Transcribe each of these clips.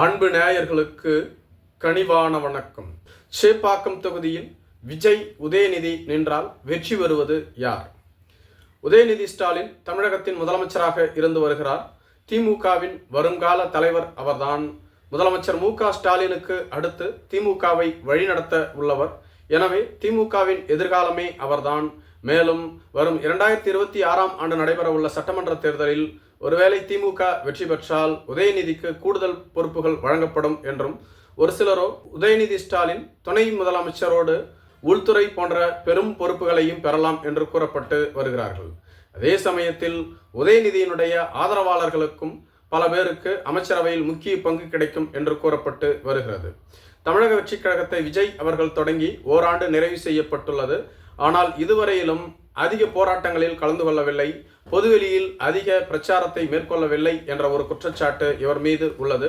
அன்பு நேயர்களுக்கு கனிவான வணக்கம். சேப்பாக்கம் தொகுதியில் விஜய் உதயநிதி நின்றால் வெற்றி பெறுவது யார்? உதயநிதி ஸ்டாலின் தமிழகத்தின் முதலமைச்சராக இருந்து வருகிறார். திமுகவின் வருங்கால தலைவர் அவர்தான். முதலமைச்சர் மு க ஸ்டாலினுக்கு அடுத்து திமுகவை வழிநடத்த உள்ளவர். எனவே திமுகவின் எதிர்காலமே அவர்தான். மேலும் வரும் இரண்டாயிரத்தி இருபத்தி ஆறாம் ஆண்டு நடைபெறவுள்ள சட்டமன்ற தேர்தலில் ஒருவேளை திமுக வெற்றி பெற்றால் உதயநிதிக்கு கூடுதல் பொறுப்புகள் வழங்கப்படும் என்றும் ஒரு சிலரோ உதயநிதி ஸ்டாலின் துணை முதலமைச்சரோடு உள்துறை போன்ற பெரும் பொறுப்புகளையும் பெறலாம் என்று கூறப்பட்டு வருகிறார்கள். அதே சமயத்தில் உதயநிதியினுடைய ஆதரவாளர்களுக்கும் பல பேருக்கு அமைச்சரவையில் முக்கிய பங்கு கிடைக்கும் என்று கூறப்பட்டு வருகிறது. தமிழக வெற்றிக் கழகத்தை விஜய் அவர்கள் தொடங்கி ஓராண்டு நிறைவு செய்யப்பட்டுள்ளது. ஆனால் இதுவரையிலும் அதிக போராட்டங்களில் கலந்து கொள்ளவில்லை பொதுவெளியில் அதிக பிரச்சாரத்தை மேற்கொள்ளவில்லை என்ற ஒரு குற்றச்சாட்டு இவர் மீது உள்ளது.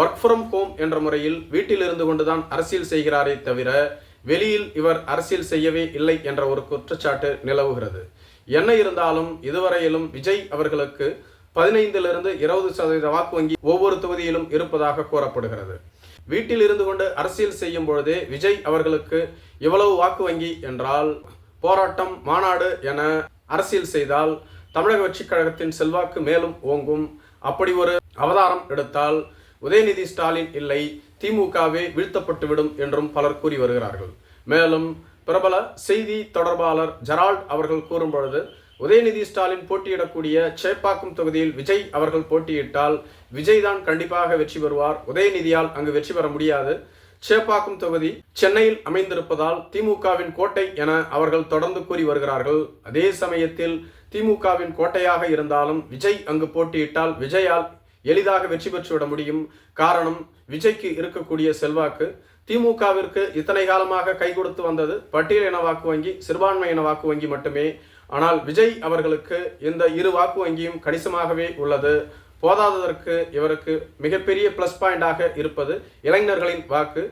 ஒர்க் ஃப்ரம் ஹோம் என்ற முறையில் வீட்டில் இருந்து கொண்டுதான் அரசியல் செய்கிறாரே தவிர வெளியில் இவர் அரசியல் செய்யவே இல்லை என்ற ஒரு குற்றச்சாட்டு நிலவுகிறது. என்ன இருந்தாலும் இதுவரையிலும் விஜய் அவர்களுக்கு பதினைந்திலிருந்து இருபது சதவீத வாக்கு வங்கி ஒவ்வொரு தொகுதியிலும் இருப்பதாக கூறப்படுகிறது. வீட்டில் இருந்து கொண்டு அரசியல் செய்யும் பொழுது விஜய் அவர்களுக்கு இவ்வளவு வாக்கு வங்கி என்றால் போராட்டம் மாநாடு என அரசியல் செய்தால் தமிழக வெற்றிக் கழகத்தின் செல்வாக்கு மேலும் ஓங்கும். அப்படி ஒரு அவதாரம் எடுத்தால் உதயநிதி ஸ்டாலின் இல்லை திமுகவே வீழ்த்தப்பட்டுவிடும் என்றும் பலர் கூறி வருகிறார்கள். மேலும் பிரபல செய்தி தொடர்பாளர் ஜெரால்ட் அவர்கள் கூறும் பொழுது உதயநிதி ஸ்டாலின் போட்டியிடக்கூடிய சேப்பாக்கம் தொகுதியில் விஜய் அவர்கள் போட்டியிட்டால் விஜய் தான் கண்டிப்பாக வெற்றி பெறுவார். உதயநிதியால் அங்கு வெற்றி பெற முடியாது. சேப்பாக்கம் தொகுதி சென்னையில் அமைந்திருப்பதால் திமுகவின் கோட்டை என அவர்கள் தொடர்ந்து கூறி வருகிறார்கள். அதே சமயத்தில் திமுகவின் கோட்டையாக இருந்தாலும் விஜய் அங்கு போட்டியிட்டால் விஜயால் எளிதாக வெற்றி பெற்றுவிட முடியும். காரணம் விஜய்க்கு இருக்கக்கூடிய செல்வாக்கு. திமுகவிற்கு இத்தனை காலமாக கை கொடுத்து வந்தது பட்டியலின வாக்கு வங்கி சிறுபான்மையின வாக்கு வங்கி மட்டுமே. ஆனால் விஜய் அவர்களுக்கு இந்த இரு வாக்கு வங்கியும் கணிசமாகவே உள்ளது. போதாததற்கு இவருக்கு மிகப்பெரிய பிளஸ் பாயிண்டாக இருப்பது இளைஞர்களின் வாக்கு.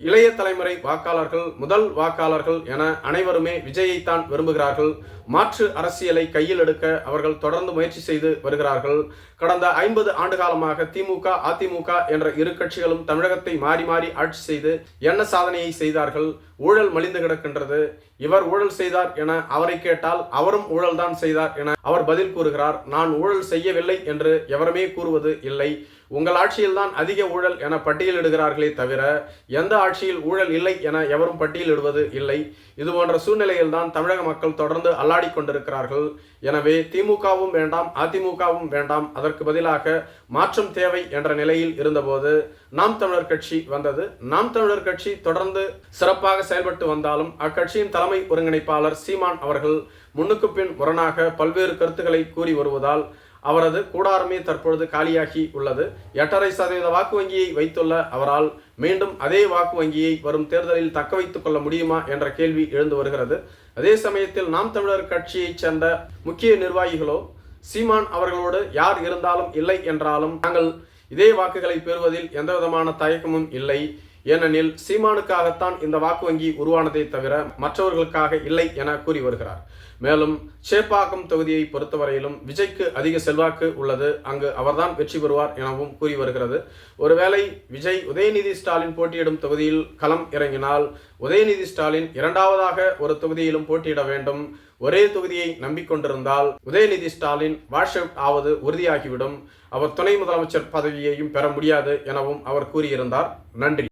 இளைய தலைமுறை வாக்காளர்கள் முதல் வாக்காளர்கள் என அனைவருமே விஜயைத்தான் விரும்புகிறார்கள். மாற்று அரசியலை கையில் எடுக்க அவர்கள் தொடர்ந்து முயற்சி செய்து வருகிறார்கள். கடந்த ஐம்பது ஆண்டு காலமாக திமுக அதிமுக என்ற இரு கட்சிகளும் தமிழகத்தை மாறி மாறி ஆட்சி செய்து என்ன சாதனையை செய்தார்கள்? ஊழல் மலிந்து கிடக்கின்றது. இவர் ஊழல் செய்தார் என அவரை கேட்டால் அவரும் ஊழல் தான் செய்தார் என அவர் பதில் கூறுகிறார். நான் ஊழல் செய்யவில்லை என்று எவருமே கூறுவது இல்லை. உங்கள் ஆட்சியில்தான் அதிக ஊழல் என பட்டியலிடுகிறார்களே தவிர எந்த ஆட்சியில் ஊழல் இல்லை என எவரும் பட்டியலிடுவது இல்லை. இது போன்ற சூழ்நிலையில் தான் தமிழக மக்கள் தொடர்ந்து அல்லாடி கொண்டிருக்கிறார்கள். எனவே திமுகவும் வேண்டாம் அதிமுகவும் வேண்டாம் அதற்கு பதிலாக மாற்றம் தேவை என்ற நிலையில் இருந்தபோது நாம் தமிழர் கட்சி வந்தது. நாம் தமிழர் கட்சி தொடர்ந்து சிறப்பாக செயல்பட்டு வந்தாலும் அக்கட்சியின் தலைமை ஒருங்கிணைப்பாளர் சீமான் அவர்கள் முன்னுக்கு பின் முரணாக பல்வேறு கருத்துக்களை கூறி வருவதால் அவரது கூடாரமே தற்பொழுது காலியாகி உள்ளது. எட்டரை சதவீத வாக்கு வங்கியை வைத்துள்ள அவரால் மீண்டும் அதே வாக்கு வங்கியை வரும் தேர்தலில் தக்க வைத்துக் கொள்ள முடியுமா என்ற கேள்வி எழுந்து வருகிறது. அதே சமயத்தில் நாம் தமிழர் கட்சியைச் சேர்ந்த முக்கிய நிர்வாகிகளோ சீமான் அவர்களோடு யார் இருந்தாலும் இல்லை என்றாலும் நாங்கள் இதே வாக்குகளை பெறுவதில் எந்தவிதமான தயக்கமும் இல்லை. ஏனெனில் சீமானுக்காகத்தான் இந்த வாக்கு வங்கி உருவானதை தவிர மற்றவர்களுக்காக இல்லை என கூறி வருகிறார். மேலும் சேப்பாக்கம் தொகுதியை பொறுத்தவரையிலும் விஜய்க்கு அதிக செல்வாக்கு உள்ளது. அங்கு அவர்தான் வெற்றி பெறுவார் எனவும் கூறி வருகிறது. ஒருவேளை விஜய் உதயநிதி ஸ்டாலின் போட்டியிடும் தொகுதியில் களம் இறங்கினால் உதயநிதி ஸ்டாலின் இரண்டாவதாக ஒரு தொகுதியிலும் போட்டியிட வேண்டும். ஒரே தொகுதியை நம்பிக்கொண்டிருந்தால் உதயநிதி ஸ்டாலின் வாஷ் அவுட் ஆவது உறுதியாகிவிடும். அவர் துணை முதலமைச்சர் பதவியையும் பெற முடியாது எனவும் அவர் கூறியிருந்தார். நன்றி.